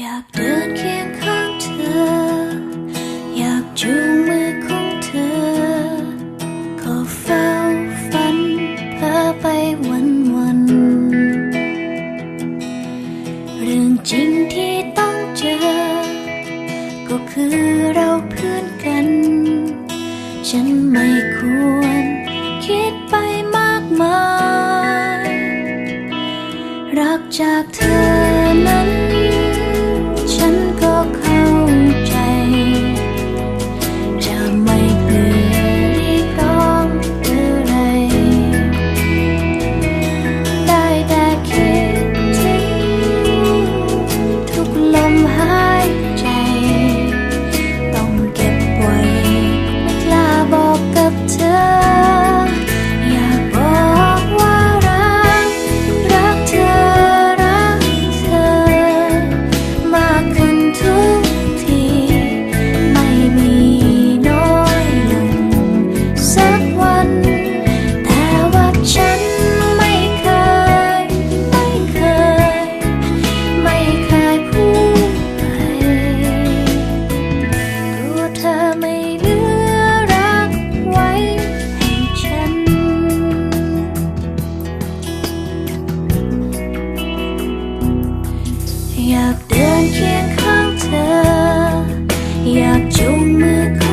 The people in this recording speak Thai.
อยากเดินเคียงข้างเธอ อยากจูงมือของเธอ ก็เฝ้าฝันเพ้อไปวันวัน เรื่องจริงที่ต้องเจอ ก็คือเราเพื่อนกัน ฉันไม่ควรคิดไปมากมาย รักจากเธอ ดินเคียงข้างเธอ อยากจูงมือ